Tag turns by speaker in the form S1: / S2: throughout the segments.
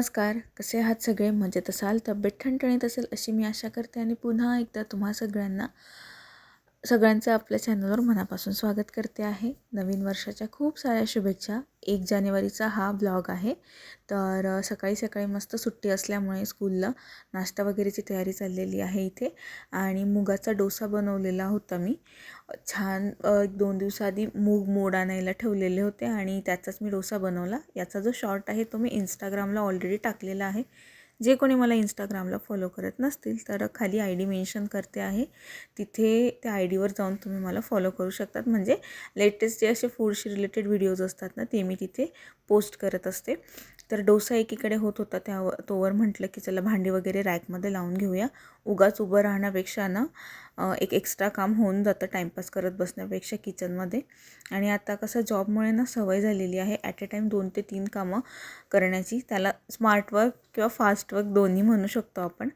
S1: नमस्कार. कसे आहात सगळे? मजेत असाल? तब्येत ठणठणीत असेल अशी मी आशा करते आणि पुन्हा एकदा तुम्हा सगळ्यांना सगळ्यांचं आपल्या चॅनलवर मनापासून स्वागत करते आहे. नवीन वर्षाच्या खूप साऱ्या शुभेच्छा. एक जानेवारीचा हा ब्लॉग आहे. तर सकाळी सकाळी मस्त सुट्टी असल्यामुळे स्कूलला नाश्ता वगैरेची तयारी चाललेली आहे इथे. आणि मुगाचा डोसा बनवलेला होता मी. छान एक दोन दिवसाआधी मूग मोड आणायला ठेवलेले होते आणि त्याचाच मी डोसा बनवला. याचा जो शॉर्ट आहे तो मी इंस्टाग्रामला ऑलरेडी टाकलेला आहे. जे कोणी मला इंस्टाग्रामला फॉलो करत नसतील तर खाली आय डी मेन्शन करते आहे. तिथे त्या आय डीवर जाऊन तुम्ही मला फॉलो करू शकतात. म्हणजे लेटेस्ट जे असे फूडशी रिलेटेड व्हिडिओज असतात ना ते मी तिथे पोस्ट करत असते. तर डोसा एकीकडे होत होता त्यावर तोवर म्हटलं की चला भांडी वगैरे रॅकमध्ये लावून घेऊया. उगाच उभं राहण्यापेक्षा ना एक एक्स्ट्रा काम होऊन जातं टाईमपास करत बसण्यापेक्षा किचनमध्ये. आणि आता कसं जॉबमुळे ना सवय झालेली आहे ॲट अ टाईम दोन ते तीन कामं करण्याची. त्याला स्मार्ट वर्क किंवा फास्ट वर्क दोन्ही म्हणू शकतो आपण.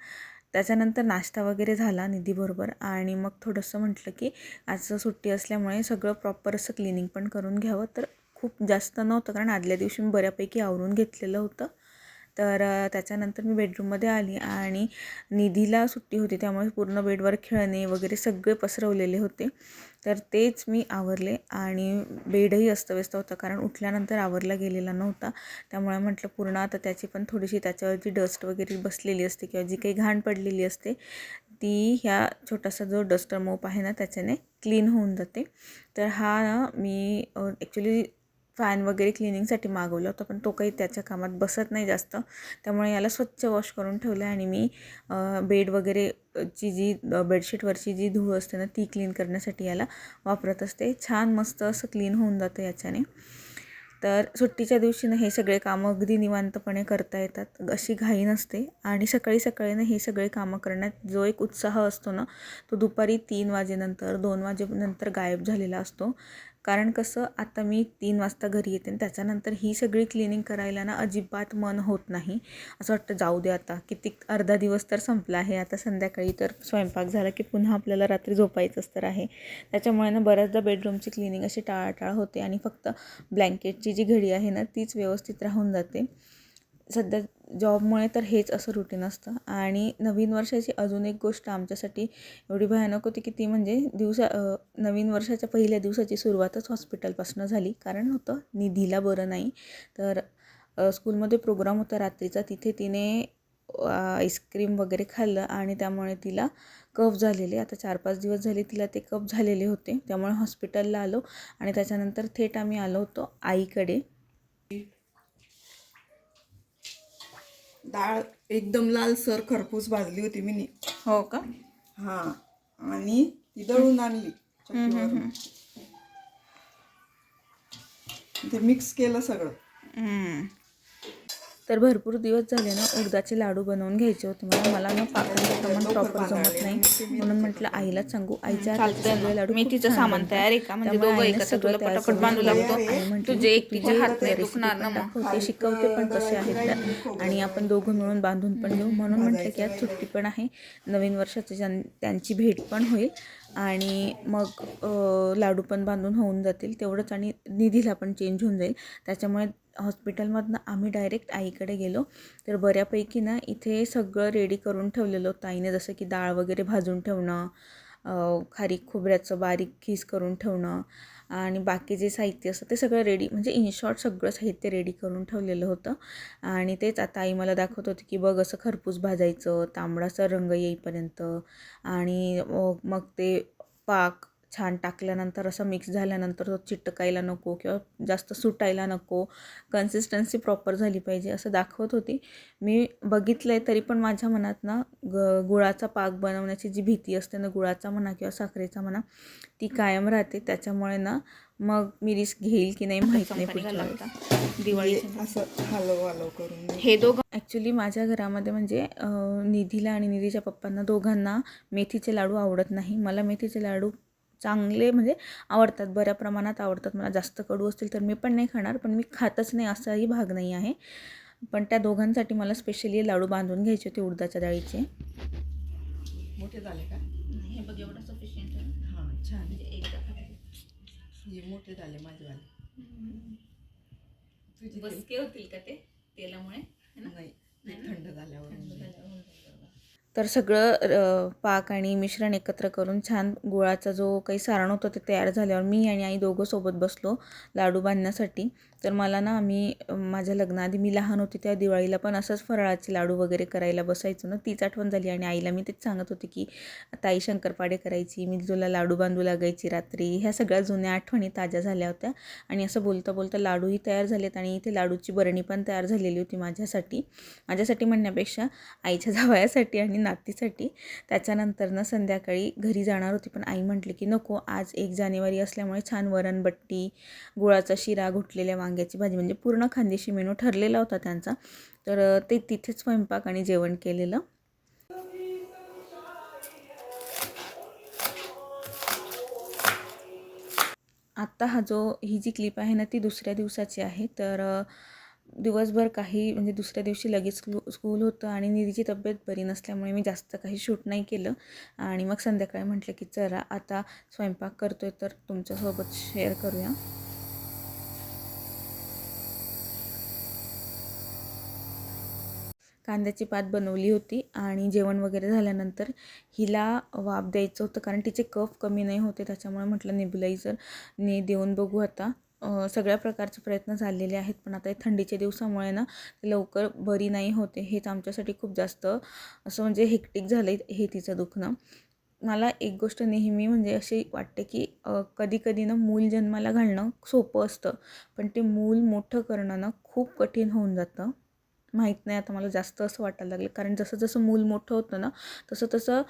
S1: त्याच्यानंतर नाश्ता वगैरे झाला निधीबरोबर. आणि मग थोडंसं म्हटलं की आज सुट्टी असल्यामुळे सगळं प्रॉपर असं क्लिनिंग पण करून घ्यावं. तर खूप जास्त नव्हतं कारण आदल्या दिवशी मी बऱ्यापैकी आवरून घेतलेलं होतं. तर त्याच्यानंतर मी बेडरूममध्ये आली आणि निधीला सुट्टी होती त्यामुळे पूर्ण बेडवर खेळणे वगैरे सगळे पसरवलेले होते. तर तेच मी आवरले आणि बेडही अस्तव्यस्त होता कारण उठल्यानंतर आवरला गेलेला नव्हता. त्यामुळे म्हटलं पूर्ण आता त्याची पण थोडीशी त्याच्यावर जी डस्ट वगैरे बसलेली असते किंवा जी काही घाण पडलेली असते ती ह्या छोटासा जो डस्टर मोप आहे ना त्याच्याने क्लीन होऊन जाते. तर हा मी ॲक्च्युली फॅन वगैरे क्लिनिंगसाठी मागवला होता पण तो काही त्याच्या कामात बसत नाही जास्त. त्यामुळे याला स्वच्छ वॉश करून ठेवलं आहे आणि मी बेड वगैरे ची जी बेडशीटवरची जी धूळ असते ना ती क्लीन करण्यासाठी याला वापरत असते. छान मस्त असं क्लीन होऊन जातं याच्याने. तर सुट्टीच्या दिवशी ना हे सगळे कामं अगदी निवांतपणे करता येतात अशी घाई नसते. आणि सकाळी सकाळी ना हे सगळे कामं करण्यात जो एक उत्साह असतो ना तो दुपारी तीन वाजेनंतर दोन वाजेनंतर गायब झालेला असतो. कारण कसं आता मी तीन वाजता घरी येते आणि त्याच्यानंतर ही सगळी क्लिनिंग करायला ना अजिबात मन होत नाही. असं वाटतं जाऊ दे आता किती अर्धा दिवस तर संपला आहे आता संध्याकाळी तर स्वयंपाक झाला की पुन्हा आपल्याला रात्री झोपायचंच तर आहे. त्याच्यामुळे ना बऱ्याचदा बेडरूमची क्लिनिंग अशी टाळाटाळ होते आणि फक्त ब्लँकेटची जी घडी आहे ना तीच व्यवस्थित राहून जाते. सध्या जॉबमुळे तर हेच असं रुटीन असतं. आणि नवीन वर्षाची अजून एक गोष्ट आमच्यासाठी एवढी भयानक होती की ती म्हणजे दिवसा नवीन वर्षाच्या पहिल्या दिवसाची सुरुवातच हॉस्पिटलपासून झाली. कारण होतं निधीला बरं नाही. तर स्कूलमध्ये प्रोग्राम होता रात्रीचा. तिथे तिने आईस्क्रीम वगैरे खाल्लं आणि त्यामुळे तिला कफ झालेले. आता चार पाच दिवस झाले तिला ते कफ झालेले होते. त्यामुळे हॉस्पिटलला आलो आणि त्याच्यानंतर थेट आम्ही आलो होतो आईकडे.
S2: डाळ एकदम लालसर खरपूस भाजली होती मी
S1: हो का?
S2: हा. आणि ती दळून आणली. ते मिक्स केलं सगळं.
S1: तर भरपूर दिवस झाले ना उडदाचे लाडू बनवून घ्यायचे होते मला मला ना पाकळीचं प्रमाण प्रॉपर जमत नाही म्हणून म्हटलं आईलाच सांगू आईच्या सगळे लाडू
S3: मेथीचं
S1: छान
S3: सामान. तयार आहे का? म्हणजे दोघं एकत्र तुला पटापट बांधू. लागतो. तुझे एकटीचे हात नाही दुखणार ना.
S1: दाखवते शिकवते पण कसे आहेत. आणि आपण दोघं मिळून बांधून पण घेऊ म्हणून म्हटलं की आज सुट्टी पण आहे नवीन वर्षाची त्यांची भेट पण होईल आणि मग लाडू पण बांधून होऊन जातील तेवढंच आणि निधीला पण चेंज होऊन जाईल त्याच्यामुळे हॉस्पिटलमधनं आम्ही डायरेक्ट आईकडे गेलो. तर बऱ्यापैकी ना इथे सगळं रेडी करून ठेवलेलं होतं आईने. जसं की डाळ वगैरे भाजून ठेवणं खारीक खोबऱ्याचं बारीक खीस करून ठेवणं आणि बाकी जे साहित्य असतं ते सगळं रेडी म्हणजे इन शॉर्ट सगळं साहित्य रेडी करून ठेवलेलं होतं. आणि तेच आता आई मला दाखवत होती की बघ असं खरपूस भाजायचं तांबडाचा रंग येईपर्यंत आणि मग ते पाक छान टाकल्यानंतर असं मिक्स झाल्यानंतर तो चिटकायला नको किंवा जास्त सुटायला नको. कन्सिस्टन्सी प्रॉपर झाली पाहिजे असं दाखवत होती. मी बघितलं आहे तरी पण माझ्या मनात ना ग गुळाचा पाक बनवण्याची जी भीती असते ना गुळाचा म्हणा किंवा साखरेचा म्हणा ती कायम राहते. त्याच्यामुळे ना मग मी रिस्क घेईल की नाही माहीत नाही पुढच्या.
S3: दिवाळी
S2: असं हलव हलव करून.
S3: हे दोघं
S1: ॲक्च्युली माझ्या घरामध्ये म्हणजे निधीला आणि निधीच्या पप्पांना दोघांना मेथीचे लाडू आवडत नाही. मला मेथीचे लाडू चांगले म्हणजे आवडतात बऱ्या प्रमाणात आवडतात. मला जास्त कडू असतील तर मी पण नाही खाणार पण मी खातच नाही असाही भाग नाही आहे. पण त्या दोघांसाठी मला स्पेशली लाडू बांधून घ्यायचे होते उडदाच्या डाळीचे.
S2: मोठे झाले का?
S3: हे बघ एवढं सफिशियंट
S2: हा छान
S3: म्हणजे एकदा.
S2: हे मोठे झाले माझेवाले
S3: बसके होतील का ते तेलामुळे?
S2: नाही थंड झाल्यावर
S1: तर सगळं पाक आणि मिश्रण एकत्र करून छान गुळाचा जो काही सारण होतं ते तयार झाल्यावर मी आणि आई दोघं सोबत बसलो लाडू बांधण्यासाठी. तर मला ना मी माझ्या लग्नाआधी मी लहान होती त्या दिवाळीला पण असंच फराळाचे लाडू वगैरे करायला बसायचो ना तीच आठवण झाली. आणि आईला मी तेच सांगत होते की ताई शंकरपाडे करायची मी तुला लाडू बांधू लागायची रात्री. ह्या सगळ्या जुन्या आठवणी ताज्या झाल्या होत्या. आणि असं बोलता बोलता लाडूही तयार झालेत आणि इथे लाडूची बरणी पण तयार झालेली होती माझ्यासाठी. माझ्यासाठी म्हणण्यापेक्षा आईच्या जावयासाठी आणि नातीसाठी. त्याच्यानंतर ना संध्याकाळी घरी जाणार होती. पण आई म्हटली की नको आज एक जानेवारी असल्यामुळे छान वरणबट्टी गुळाचा शिरा घुटलेल्या वांग्याची भाजी म्हणजे पूर्ण खानदेशी मेनू ठरलेला होता त्यांचा. तर ते तिथेच स्वयंपाक आणि जेवण केलेलं. आत्ता हा जो ही जी क्लिप आहे ना ती दुसऱ्या दिवसाची आहे. तर दिवसभर काही म्हणजे दुसऱ्या दिवशी लगेच स्कूल होतं आणि निधीची तब्येत बरी नसल्यामुळे मी जास्त काही शूट नाही केलं. आणि मग संध्याकाळी म्हटलं की चला आता स्वयंपाक करतोय तर तुमच्यासोबत शेअर करूया. कांद्याची पात बनवली होती आणि जेवण वगैरे झाल्यानंतर हिला वाफ द्यायचं होतं कारण तिचे कफ कमी नाही होते त्याच्यामुळे म्हटलं नेब्युलायझरने देऊन बघू आता. सगळ्या प्रकारचे प्रयत्न झालेले आहेत पण आता हे थंडीच्या दिवसामुळे ना लवकर बरी नाही होते. हेच आमच्यासाठी खूप जास्त असं म्हणजे हेक्टिक झालं आहे हे तिचं दुखणं. मला एक गोष्ट नेहमी म्हणजे अशी वाटते की कधी कधी ना मूल जन्माला घालणं सोपं असतं पण ते मूल मोठं करणं ना खूप कठीण होऊन जातं. माहीत नाही आता मला जास्त असं वाटायला लागलं. कारण जसं जसं मूल मोठं होतं ना तसं तसं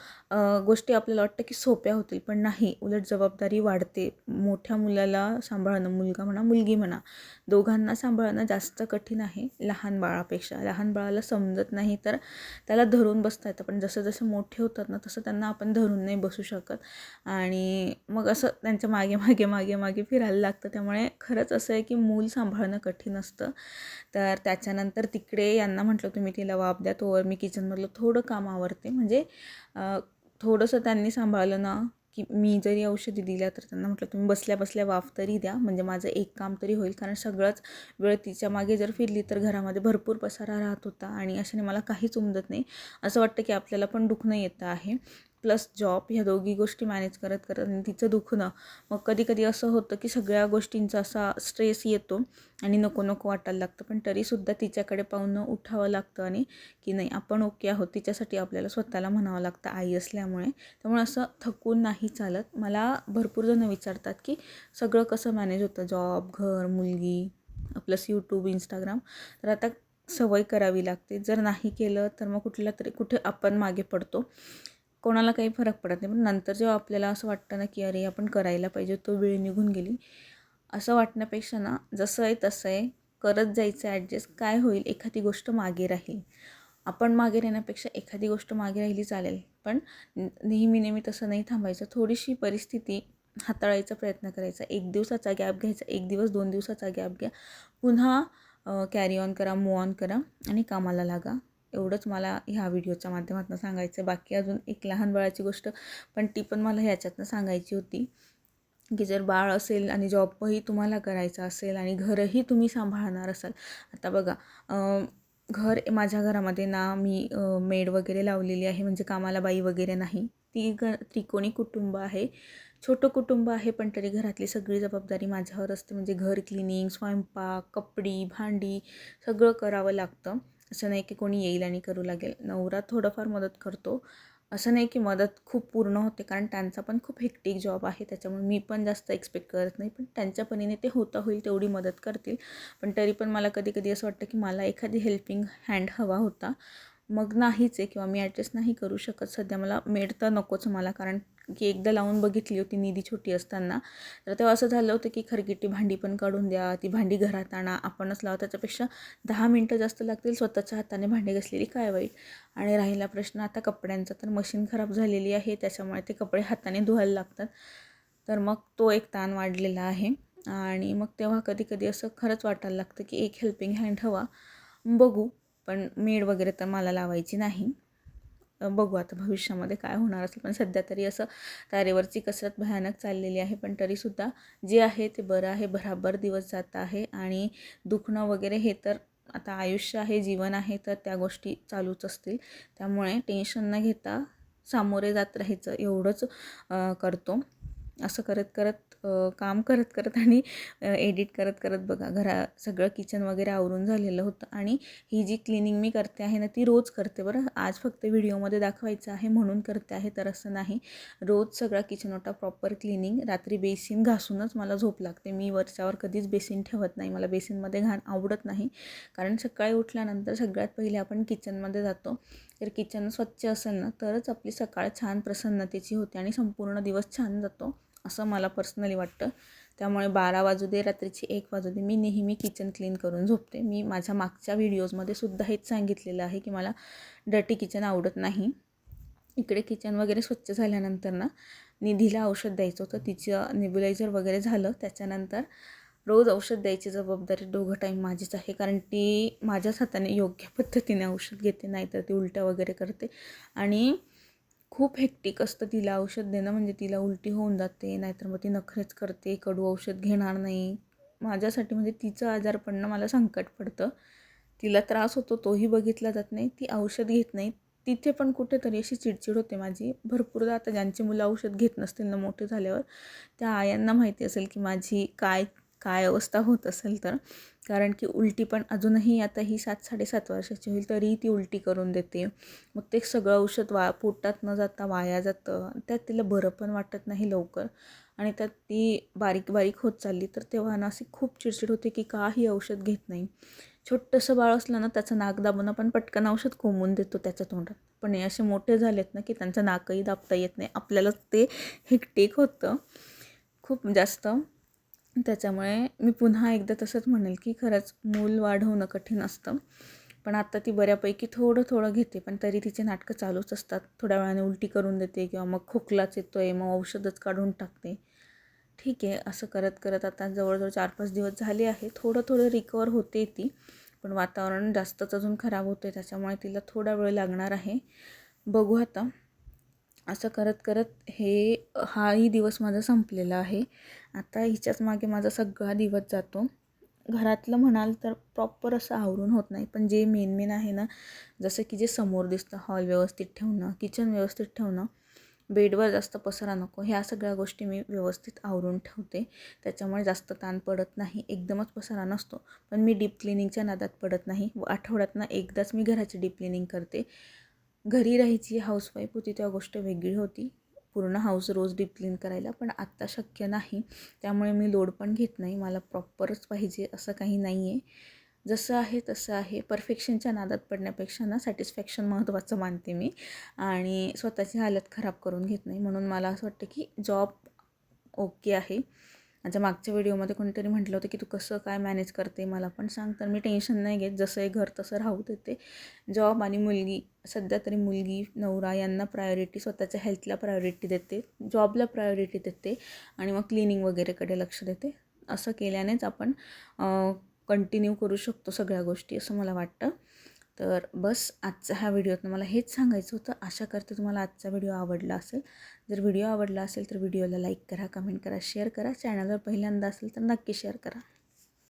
S1: गोष्टी आपल्याला वाटतं की सोप्या होतील पण नाही. उलट जबाबदारी वाढते. मोठ्या मुलाला सांभाळणं मुलगा म्हणा मुलगी म्हणा दोघांना सांभाळणं जास्त कठीण आहे लहान बाळापेक्षा. लहान बाळाला समजत नाही तर त्याला धरून बसता येतं पण जसं जसं मोठे होतात ना तसं त्यांना आपण धरून नाही बसू शकत. आणि मग असं त्यांच्या मागे मागे मागे मागे फिरायला लागतं. त्यामुळे खरंच असं आहे की मूल सांभाळणं कठीण असतं. तर त्याच्यानंतर तिकडे यांना म्हटलं तुम्ही तिला वाप द्या तोवर मी किचनमधलं थोडं काम आवरते. म्हणजे थोडंसं त्यांनी सांभाळलं ना की मी जरी औषधी दिल्या तर त्यांना म्हटलं तुम्ही बसल्या बसल्या वाफ तरी द्या. म्हणजे माझं एक काम तरी होईल कारण सगळंच वेळ तिच्यामागे जर फिरली तर घरामध्ये भरपूर पसारा राहत होता आणि अशाने मला काहीच उमजत नाही. असं वाटतं की आपल्याला पण दुखणं येतं आहे. प्लस जॉब ह्या दोघी गोष्टी मॅनेज करत करत आणि तिचं दुखणं. मग कधी कधी असं होतं की सगळ्या गोष्टींचा असा स्ट्रेस येतो आणि नको नको वाटायला लागतं. पण तरीसुद्धा तिच्याकडे पाहून उठावं लागतं आणि की नाही आपण ओके आहोत. तिच्यासाठी आपल्याला स्वतःला म्हणावं लागतं आई असल्यामुळे. त्यामुळे असं थकून नाही चालत. मला भरपूर जणं विचारतात की सगळं कसं मॅनेज होतं? जॉब घर मुलगी प्लस यूट्यूब इंस्टाग्राम तर आता सवय करावी लागते. जर नाही केलं तर मग कुठल्या तरी कुठे आपण मागे पडतो. कोणाला काही फरक पडत नाही. पण नंतर जेव्हा आपल्याला असं वाटतं ना की अरे आपण करायला पाहिजे तो वेळ निघून गेली. असं वाटण्यापेक्षा ना जसं आहे तसं आहे. करत जायचं ॲडजस्ट काय होईल एखादी गोष्ट मागे राहील. आपण मागे राहण्यापेक्षा एखादी गोष्ट मागे राहिली चालेल. पण नेहमी नेहमी तसं नाही थांबायचं. थोडीशी परिस्थिती हाताळायचा प्रयत्न करायचा. एक दिवसाचा गॅप घ्यायचा. एक दिवस दोन दिवसाचा गॅप घ्या. पुन्हा कॅरी ऑन करा मूव ऑन करा आणि कामाला लागा. एवढंच मला ह्या व्हिडिओच्या माध्यमातून सांगायचं आहे. बाकी अजून एक लहान बाळाची गोष्ट पण ती पण मला ह्याच्यातनं सांगायची होती की जर बाळ असेल आणि जॉबही तुम्हाला करायचा असेल आणि घरही तुम्ही सांभाळणार असाल. आता बघा घर माझ्या घरामध्ये ना मी मेड वगैरे लावलेली आहे म्हणजे कामाला बाई वगैरे नाही. ती ग त्रिकोणी कुटुंब आहे. छोटं कुटुंब आहे पण तरी घरातली सगळी जबाबदारी माझ्यावर असते. म्हणजे घर क्लिनिंग स्वयंपाक कपडी भांडी सगळं करावं लागतं. असं नाही की कोणी येईल आणि करू लागेल. नवरा थोडंफार मदत करतो. असं नाही की मदत खूप पूर्ण होते कारण त्यांचा पण खूप हेक्टिक जॉब आहे. त्याच्यामुळे मी पण जास्त एक्सपेक्ट करत नाही. पण त्यांच्या परीने ते होता होईल तेवढी मदत करतील. पण तरी पण मला कधी कधी असं वाटतं की मला एखादी हेल्पिंग हँड हवा होता. मग नाहीच आहे किंवा मी ॲडजस्ट नाही करू शकत. सध्या मला मेड तर नकोच मला कारण की एकदा लावून बघितली होती निधी छोटी असताना. तर तेव्हा असं झालं होतं की खरगिटी भांडी पण काढून द्या ती भांडी घरात आणा आपणच लावा. त्याच्यापेक्षा दहा मिनटं जास्त लागतील स्वतःच्या हाताने भांडी घासलेली काय वाईट? आणि राहिला प्रश्न आता कपड्यांचा तर मशीन खराब झालेली आहे त्याच्यामुळे ते कपडे हाताने धुवायला लागतात. तर मग तो एक ताण वाढलेला आहे. आणि मग तेव्हा कधी कधी असं खरंच वाटायला लागतं की एक हेल्पिंग हँड हवा. बघू. पण मेड वगैरे तर मला लावायची नाही. बघू आता भविष्यामध्ये काय होणार असेल. पण सध्या तरी असं तारेवरची कसरत भयानक चाललेली आहे. पण तरीसुद्धा जे आहे ते बरं आहे. भराभर दिवस जात आहे. आणि दुखणं वगैरे हे तर आता आयुष्य आहे जीवन आहे तर त्या गोष्टी चालूच असतील. त्यामुळे टेन्शन न घेता सामोरे जात राहायचं एवढंच करतो. असं करत करत काम करत करत आणि एडिट करत करत बघा घरा सगळं किचन वगैरे आवरून झालेलं होतं. आणि ही जी क्लिनिंग मी करते आहे ना ती रोज करते बरं. आज फक्त व्हिडिओमध्ये दाखवायचं आहे म्हणून करते आहे तर असं नाही. रोज सगळा किचन ओटा प्रॉपर क्लिनिंग रात्री बेसिन घासूनच मला झोप लागते. मी वरच्यावर कधीच बेसिन ठेवत नाही. मला बेसिनमध्ये घाण आवडत नाही. कारण सकाळी उठल्यानंतर सगळ्यात पहिले आपण किचनमध्ये जातो. तर किचन स्वच्छ असेल ना तरच आपली सकाळ छान प्रसन्नतेची होते आणि संपूर्ण दिवस छान जातो. असं मला पर्सनली वाटतं. त्यामुळे बारा वाजू दे रात्रीची एक वाजू दे मी नेहमी किचन क्लीन करून झोपते. मी माझ्या मागच्या व्हिडिओजमध्ये सुद्धा हेच सांगितलेलं आहे की मला डर्टी किचन आवडत नाही. इकडे किचन वगैरे स्वच्छ झाल्यानंतर ना निधीला औषध द्यायचं होतं. तिचं नेब्युलायझर वगैरे झालं. त्याच्यानंतर रोज औषध द्यायची जबाबदारी दोघं टाईम माझीच आहे. कारण ती माझ्याच हाताने योग्य पद्धतीने औषध घेते नाहीतर ती उलट्या वगैरे करते. आणि खूप हेक्टिक असतं तिला औषध देणं. म्हणजे तिला उलटी होऊन जाते नाहीतर मग ती नखरेच करते कडू औषध घेणार नाही. माझ्यासाठी म्हणजे तिचं आजार पडणं मला संकट पडतं. तिला त्रास होतो तोही बघितला जात नाही. ती औषध घेत नाही. तिथे पण कुठेतरी अशी चिडचिड होते माझी. भरपूरदा आता ज्यांची मुलं औषध घेत नसतील ना मोठे झाल्यावर त्या आयांना माहिती असेल की माझी काय काय अवस्था होत असेल तर. कारण की उलटी पण अजूनही आता ही सात साडेसात वर्षाची होईल तरीही ती उलटी करून देते. मग ते सगळं औषध वा पोटात न जाता वाया जातं. त्यात तिला बरं पण वाटत नाही लवकर. आणि त्यात ती बारीक बारीक होत चालली तर तेव्हा ना अशी खूप चिडचिड होते की का ही औषध घेत नाही. छोटंसं बाळ असलं ना त्याचं नाक दाबून आपण पटकन औषध कोंबून देतो त्याच्या तोंडात. पण हे असे मोठे झालेत ना की त्यांचं नाकही दाबता येत नाही. आपल्याला ते हेक्टिक होतं. खूप जास्त त्याच्यामुळे मी पुन्हा एकदा तसंच म्हणेल की खरंच मूल वाढवणं कठीण असतं. पण आता ती बऱ्यापैकी थोडं थोडं घेते पण तरी तिचे नाटकं चालूच असतात. थोड्या वेळाने उलटी करून देते किंवा मग खोकलाच येतो आहे मग औषधच काढून टाकते. ठीक आहे असं करत करत आता जवळजवळ चार पाच दिवस झाले आहे. थोडं थोडं रिकवर होते ती पण वातावरण जास्तच अजून खराब होतं आहे त्याच्यामुळे तिला थोडा वेळ लागणार आहे. बघू आता. असं करत करत हे हाही दिवस माझा संपलेला आहे. आता हिच्याच मागे माझा सगळा दिवस जातो. घरातलं म्हणाल तर प्रॉपर असं आवरून होत नाही. पण जे मेन मेन आहे ना जसं की जे समोर दिसतं हॉल व्यवस्थित ठेवणं किचन व्यवस्थित ठेवणं बेडवर जास्त पसरा नको ह्या सगळ्या गोष्टी मी व्यवस्थित आवरून ठेवते. त्याच्यामुळे जास्त ताण पडत नाही. एकदमच पसरा नसतो. पण मी डीप क्लिनिंगच्या नादात पडत नाही. व आठवड्यातनं एकदाच मी घराची डीप क्लिनिंग करते. घरी राहायची हाऊसवाईफ होती तेव्हा गोष्ट वेगळी होती. पूर्ण हाऊस रोज डीप क्लीन करायला पण आत्ता शक्य नाही. त्यामुळे मी लोड पण घेत नाही. मला प्रॉपरच पाहिजे असं काही नाही आहे जसं आहे तसं आहे. परफेक्शनच्या नादात पडण्यापेक्षा ना सॅटिस्फॅक्शन महत्त्वाचं मानते मी. आणि स्वतःची हालत खराब करून घेत नाही. म्हणून मला असं वाटतं की जॉब ओके आहे. माझ्या मागच्या व्हिडिओमध्ये कोणीतरी म्हटलं होतं की तू कसं काय मॅनेज करते मला पण सांग. तर मी टेन्शन नाही घेत. जसं हे घर तसं राहू देते. जॉब आणि मुलगी सध्या तरी मुलगी नवरा यांना प्रायोरिटी स्वतःच्या हेल्थला प्रायोरिटी देते. जॉबला प्रायोरिटी देते आणि मग क्लिनिंग वगैरेकडे लक्ष देते. असं केल्यानेच आपण कंटिन्यू करू शकतो सगळ्या गोष्टी असं मला वाटतं. तर बस आजचा ह्या व्हिडिओतनं मला हेच सांगायचं होतं. आशा करते तुम्हाला आजचा व्हिडिओ आवडला असेल. जर व्हिडिओ आवडला असेल तर व्हिडिओला लाईक करा कमेंट करा शेअर करा. चॅनलवर पहिल्यांदा असेल तर नक्की शेअर करा.